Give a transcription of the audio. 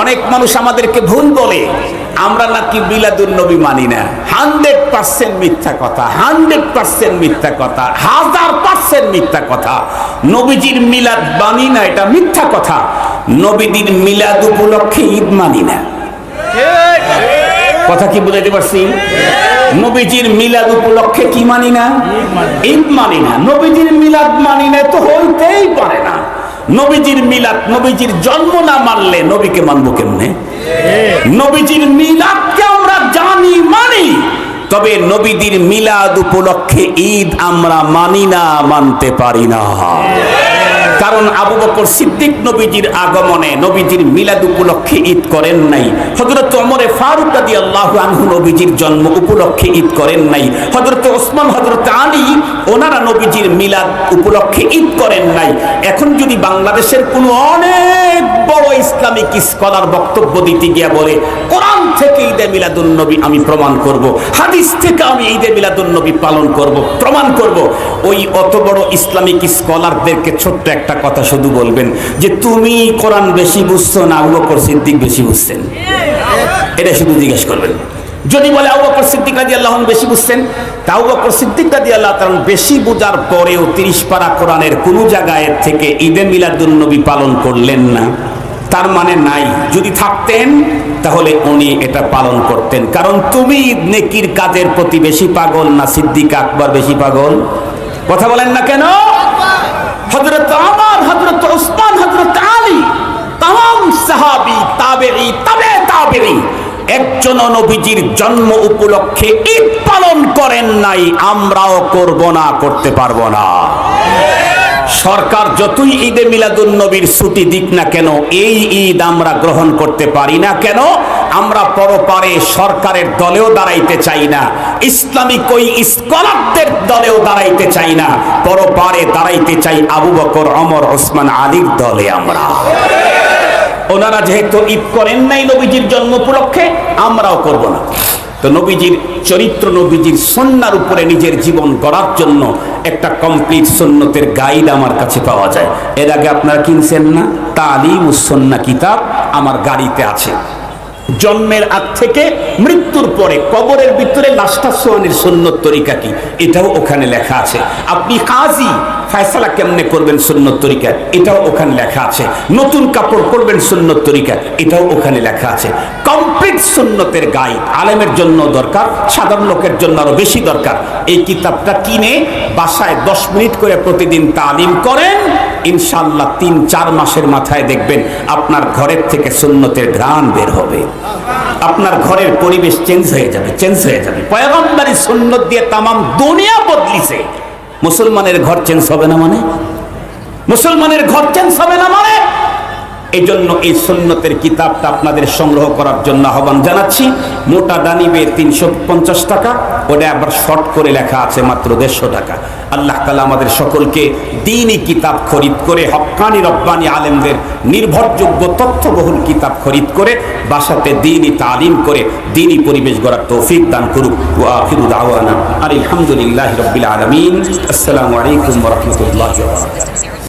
অনেক মানুষ আমাদেরকে ভুল বলে। আমরা নাকি মিলাদুল নবী মানি না। হান্ড্রেড পার্সেন্ট মিথ্যা কথা, হান্ড্রেড পার্সেন্ট মিথ্যা কথা, হাজার পার্সেন্ট মিথ্যা কথা। নবীজির মিলাদ মানি না, এটা মিথ্যা কথা। নবীজির মিলাদ উপলক্ষে ঈদ মানি না। কথা কি বুঝাইতে পারছি? নবীজির মিলাদ উপলক্ষে কি মানি না? ঈদ মানি না। নবীজির মিলাদ মানি না তো হইতেই পারে না। নবীজির মিলাদ, নবীজির জন্ম না মানলে নবীকে মানব কেমনে? নবীজির মিলাদকে আমরা জানি, মানি। তবে নবীদের মিলাদ উপলক্ষে ঈদ আমরা মানি না, মানতে পারি না। কারণ আবু বকর সিদ্দিক নবীজির আগমনে নবীজির মিলাদ উপলক্ষে ঈদ করেন নাই। হজরত অমরে ফারুক আদি আল্লাহ আনহু নবীজির জন্ম উপলক্ষে ঈদ করেন নাই। হজরত ওসমান হজরত আলী, ওনারা নবীজির মিলাদ উপলক্ষে ঈদ করেন নাই। এখন যদি বাংলাদেশের কোনো অনেক বড় ইসলামিক স্কলার বক্তব্য দিতে গিয়া বলে, কোরআন থেকে ঈদে মিলাদুন নবী আমি প্রমাণ করব, হাদিস থেকে আমি ঈদে মিলাদুন নবী পালন করব, প্রমাণ করব। ওই অত বড় ইসলামিক স্কলারদেরকে ছোট্ট একটা কথা শুধু বলবেন যে, তুমি কোরআন বেশি বুঝছ না, আবু বকর সিদ্দিক বেশি বুঝছেন? এটা শুধু জিজ্ঞেস করবেন। যদি বলে আবু সিদ্দিক রাজি আল্লাহ বেশি বুঝছেন, তা আবু বকর সিদ্দিক রাজি আল্লাহ তাআলা বেশি বোঝার পরেও তিরিশ পারা কোরআনের কোন জায়গায় থেকে ঈদে মিলাদুন নবী পালন করলেন না। তার মানে নাই। যদি থাকতেন, তাহলে উনি এটা পালন করতেন। কারণ তুমি ঈদ নেকির কাজের প্রতি বেশি পাগল না সিদ্দিক আকবর বেশি পাগল? কথা বলেন না কেন? হজরত ওসমান হজরত আলী তাম সাহাবি তাবেরি তাবে তাবেরি একজন নবীজির জন্ম উপলক্ষে ঈদ পালন করেন নাই, আমরাও করব না, করতে পারব না। সরকার যতই ঈদে মিলাদুন নবীর ছুটি দিক না কেন, এই ঈদ আমরা গ্রহণ করতে পারি না কেন, আমরা পরপারে সরকারের দলেও দাঁড়াইতে চাই না, ইসলামিক ওই স্কলারদের দলেও দাঁড়াইতে চাই না, পরপারে দাঁড়াইতে চাই আবু বকর, অমর, ওসমান, আলীর দলে আমরা। ওনারা যেহেতু ঈদ করেন নাই নবীজির জন্ম উপলক্ষে, আমরাও করব না। তো নবীজির চরিত্র, নবীজির সন্ন্যার উপরে নিজের জীবন গড়ার জন্য একটা কমপ্লিট সন্ন্যতের গাইড আমার কাছে পাওয়া যায়। এর আগে আপনারা কিনছেন না? তালিম সন্না কিতাব আমার গাড়িতে আছে। জন্মের আগ থেকে মৃত্যুর পরে কবরের ভিতরে লাশটা সোয়ানের সুন্নত তরিকা কি? এটাও ওখানে লেখা আছে। আপনি কাজী ফয়সালা কেমনে করবেন সুন্নত তরিকা? এটাও ওখানে লেখা আছে। নতুন কাপড় পরবেন সুন্নত তরিকা? এটাও ওখানে লেখা আছে। কমপ্লিট সুন্নতের গাইড আলেমের জন্য দরকার, সাধারণ লোকের জন্য আরও বেশি দরকার। এই কিতাবটা কিনে বাসায় দশ মিনিট করে প্রতিদিন তালিম করেন ইনশাল্লাহ তিন, চার মাসের মাথায় দেখবেন আপনার ঘরের থেকে সুন্নতের ঘ্রাণ বের হবে। আপনার ঘরের পরিবেশ চেঞ্জ হয়ে যাবে চেঞ্জ হয়ে যাবে। পয়গম্বরী সুন্নত দিয়ে তামাম দুনিয়া বদলিছে। মুসলমানের ঘর চেঞ্জ হবে না মানে? মুসলমানের ঘর চেঞ্জ হবে না মানে? এই জন্য এই সুন্নতের কিতাবটা আপনাদের সংগ্রহ করার জন্য আহ্বান জানাচ্ছি। মোটা দানিবে তিনশো পঞ্চাশ টাকা, ওটা আবার শর্ট করে লেখা আছে মাত্র দেড়শো টাকা। আল্লাহ তালা আমাদের সকলকে দিনই কিতাব খরিদ করে, হকানি রব্বানি আলেমদের নির্ভরযোগ্য তথ্যবহুল কিতাব খরিদ করে, বাসাতে দিনই তালিম করে, দিনই পরিবেশ গড়ার তৌফিক দান করুক। ও ওয়াখিরু দাওয়ানা আর আলহামদুলিল্লাহ রবিল আলমিন। আসসালামু আলাইকুম রহমতুল্লাহ